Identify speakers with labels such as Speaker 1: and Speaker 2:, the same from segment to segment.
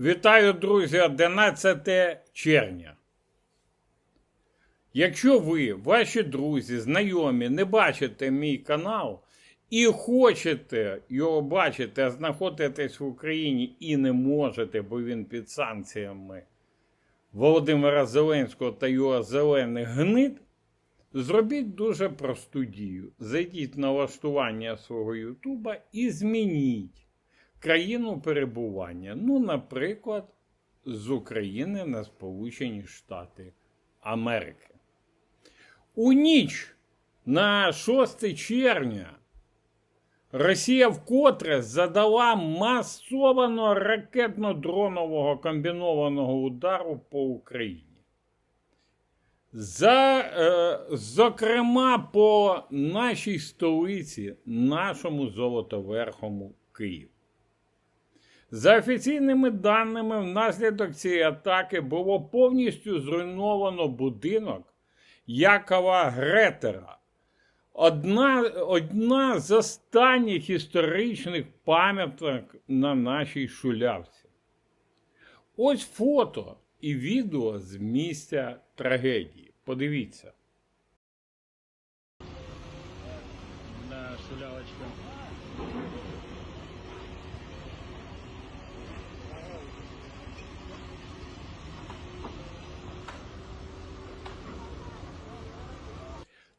Speaker 1: Вітаю, друзі, 11 червня. Якщо ви, ваші друзі, знайомі, не бачите мій канал і хочете його бачити, а знаходитесь в Україні і не можете, бо він під санкціями Володимира Зеленського та його зелених гнид, зробіть дуже просту дію. Зайдіть в налаштування свого Ютуба і змініть країну перебування. Ну, наприклад, з України на Сполучені Штати Америки. У ніч на 6 червня Росія вкотре задала масованого ракетно-дронового комбінованого удару по Україні. За, е, зокрема, по нашій столиці, нашому золотоверхому Києву. За офіційними даними, внаслідок цієї атаки було повністю зруйновано будинок Якова Гретера. Одна, одна з останніх історичних пам'яток на нашій шулявці. Ось фото і відео з місця трагедії. Подивіться.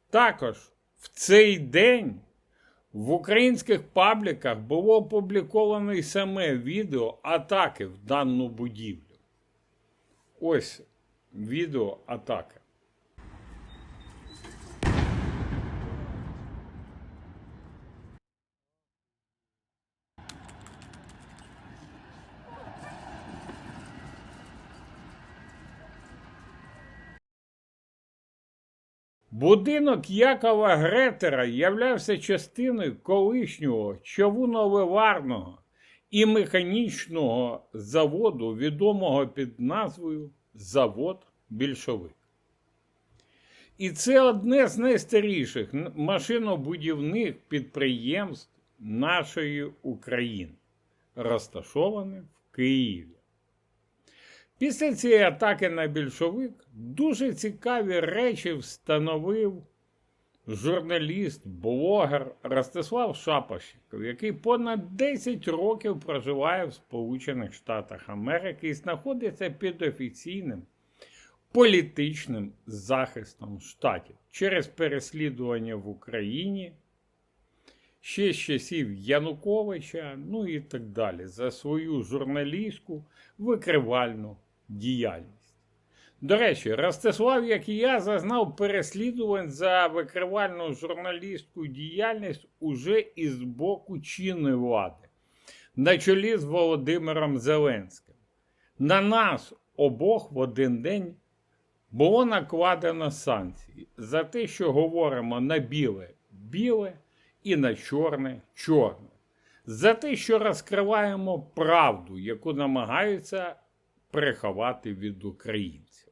Speaker 1: Також в цей день в українських пабліках було опубліковано і саме відео атаки в дану будівлю. Ось відео атаки. Будинок Якова Гретера являвся частиною колишнього човуновиварного і механічного заводу, відомого під назвою Завод Більшовик. І це одне з найстаріших машинобудівних підприємств нашої України, розташоване в Києві. Після цієї атаки на більшовик дуже цікаві речі встановив журналіст, блогер Ростислав Шапошников, який понад 10 років проживає в Сполучених Штатах Америки і знаходиться під офіційним політичним захистом штатів через переслідування в Україні. Ще з часів Януковича, ну і так далі, за свою журналістську викривальну діяльність. До речі, Ростислав, як і я, зазнав переслідувань за викривальну журналістську діяльність уже із боку чинної влади, на чолі з Володимиром Зеленським. На нас обох в один день було накладено санкції за те, що говоримо на біле біле і на чорне чорне. За те, що розкриваємо правду, яку намагаються приховати від українців.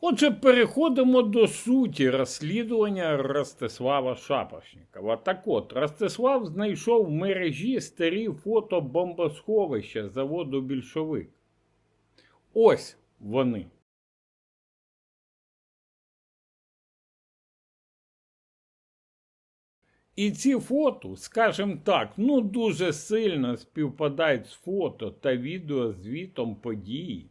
Speaker 1: Отже, переходимо до суті розслідування Ростислава Шапошникова. Так от, Ростислав знайшов в мережі старі фото бомбосховища заводу більшовик. Ось вони. І ці фото, скажімо так, ну дуже сильно співпадають з фото та відеозвітом події,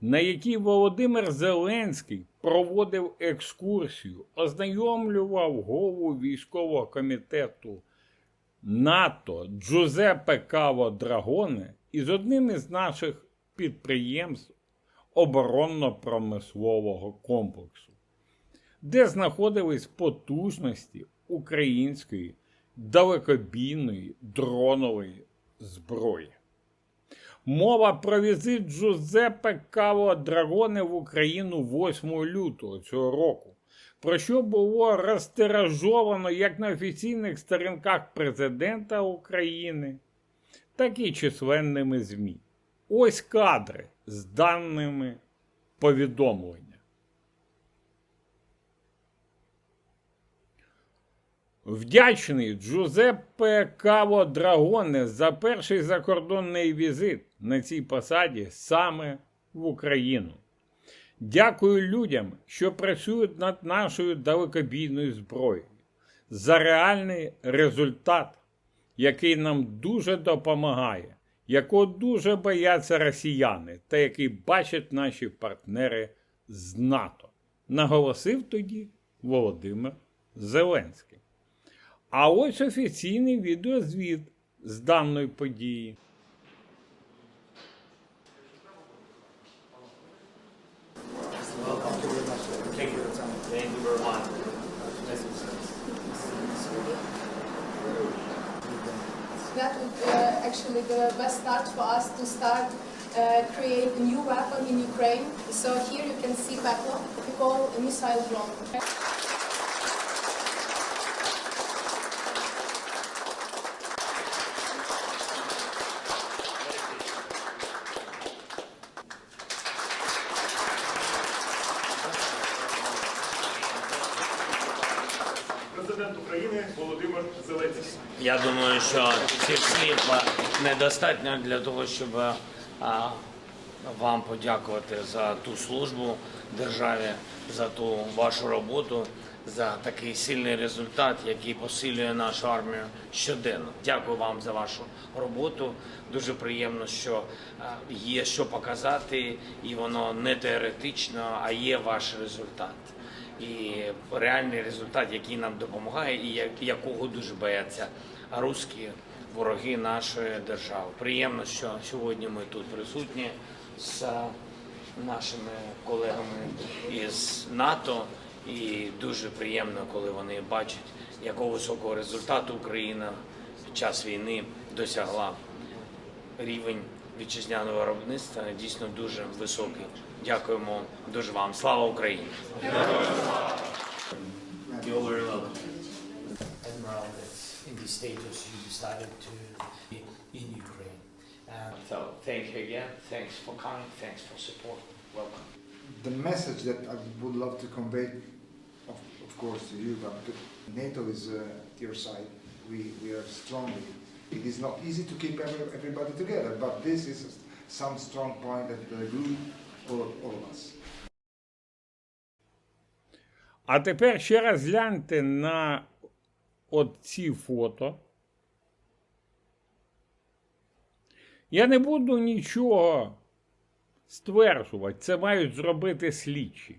Speaker 1: на якій Володимир Зеленський проводив екскурсію, ознайомлював голову військового комітету НАТО Джузеппе Каво Драгоне із одним із наших підприємств оборонно-промислового комплексу де знаходились потужності української далекобійної дронової зброї. Мова про візит Джузеппе Каво Драгоне в Україну 8 лютого цього року, про що було розтиражовано як на офіційних сторінках президента України, так і численними ЗМІ. Ось кадри з даними повідомлення. Вдячний Джузеппе Каво Драгоне за перший закордонний візит на цій посаді саме в Україну. Дякую людям, що працюють над нашою далекобійною зброєю, за реальний результат, який нам дуже допомагає, якого дуже бояться росіяни та який бачать наші партнери з НАТО, наголосив тоді Володимир Зеленський. А ось офіційний відеозвіт з даної події.
Speaker 2: Thank you very much.
Speaker 3: That would uh, actually the best start for us to start uh, create a new weapon in Ukraine. So here you can see Peklo, we call a missile drone.
Speaker 2: Я думаю, що цих слів е, недостатньо для того, щоб е, вам подякувати за ту службу державі, за ту вашу роботу, за такий сильний результат, який посилює нашу армію щоденно. Дякую вам за вашу роботу. Дуже приємно, що е, є що показати, і воно не теоретично, а є ваш результат. І реальний результат, який нам допомагає, і якого дуже бояться русські вороги нашої держави. Приємно, що сьогодні ми тут присутні з нашими колегами із НАТО, і дуже приємно, коли вони бачать, якого високого результату Україна під час війни досягла. Рівень вітчизняного виробництва дійсно дуже високий. Дякуємо дуже вам. Слава Україні!
Speaker 4: You're very welcome. Admiral, that in this status you decided to be in Ukraine. And
Speaker 2: So thank you again. Thanks for coming. Thanks for support. Welcome.
Speaker 5: the message that I would love to convey, of, of course, to you, but NATO is uh, at your side. We, we are strongly. It is not easy to keep every, everybody together, but this is some strong point that uh, glue all, all of us.
Speaker 1: А тепер ще раз гляньте на от ці фото. Я не буду нічого стверджувати, це мають зробити слідчі.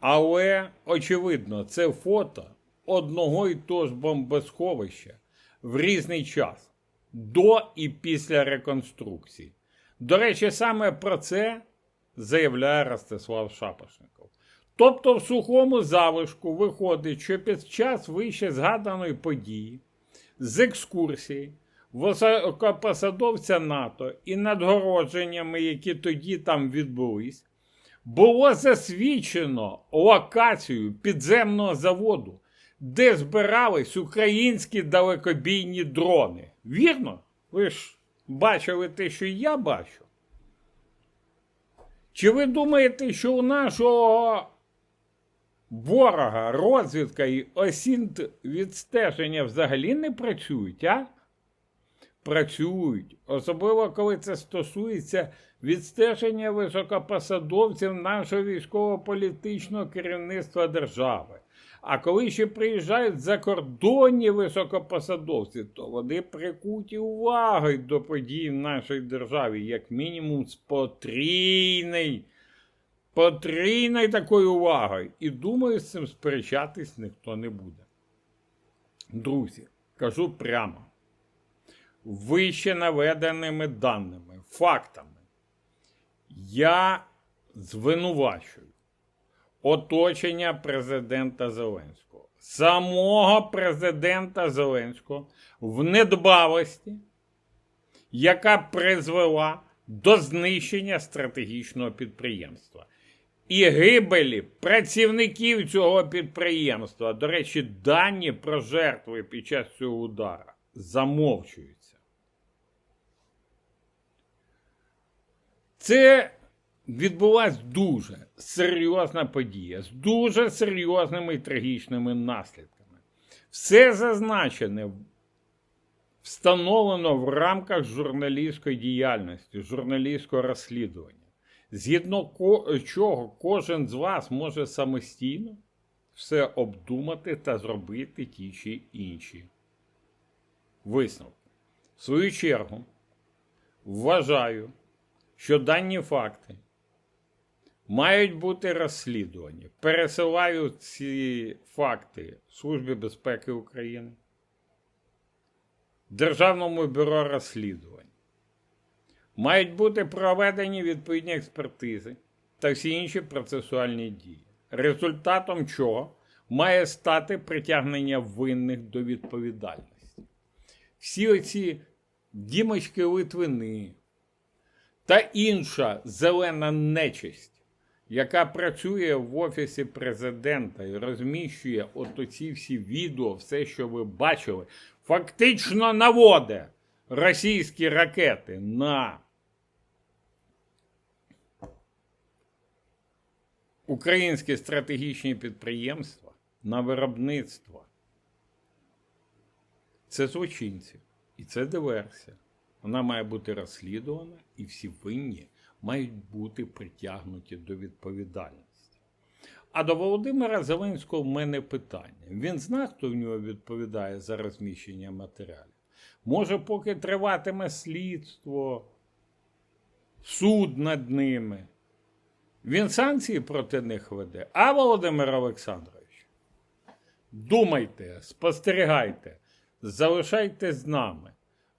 Speaker 1: Але, очевидно, це фото одного і того ж бомбосховища в різний час до і після реконструкції. До речі, саме про це заявляє Ростислав Шапошников. Тобто, в сухому залишку виходить, що під час вище згаданої події з екскурсії високопосадовця НАТО і надгородженнями, які тоді там відбулись, було засвідчено локацію підземного заводу, де збирались українські далекобійні дрони. Вірно? Ви ж бачили те, що я бачу. Чи ви думаєте, що у нашого ворога розвідка і осінт відстеження взагалі не працюють, а? Працюють. Особливо, коли це стосується відстеження високопосадовців нашого військово-політичного керівництва держави. А коли ще приїжджають закордонні високопосадовці, то вони прикуті увагою до подій в нашій державі, як мінімум з потрійний, потрійною такою увагою. І думаю, з цим сперечатись ніхто не буде. Друзі, кажу прямо. Вище наведеними даними, фактами, я звинувачую оточення президента Зеленського, самого президента Зеленського в недбалості, яка призвела до знищення стратегічного підприємства і гибелі працівників цього підприємства. До речі, дані про жертви під час цього удара замовчуються. Це відбулася дуже серйозна подія з дуже серйозними і трагічними наслідками. Все зазначене встановлено в рамках журналістської діяльності, журналістського розслідування, згідно чого кожен з вас може самостійно все обдумати та зробити ті чи інші висновки. В свою чергу, вважаю, що дані факти мають бути розслідувані. Пересилаю ці факти Службі безпеки України, Державному бюро розслідувань. Мають бути проведені відповідні експертизи та всі інші процесуальні дії, результатом чого має стати притягнення винних до відповідальності. Всі оці дімочки Литвини та інша зелена нечисть, яка працює в офісі президента і розміщує от оці всі відео, все, що ви бачили, фактично наводить російські ракети на українські стратегічні підприємства, на виробництво. Це злочинці. І це диверсія. Вона має бути розслідувана, і всі винні мають бути притягнуті до відповідальності. А до Володимира Зеленського в мене питання. Він знає, хто в нього відповідає за розміщення матеріалів. Може, поки триватиме слідство, суд над ними. Він санкції проти них веде. А Володимир Олександрович, думайте, спостерігайте, залишайтесь з нами.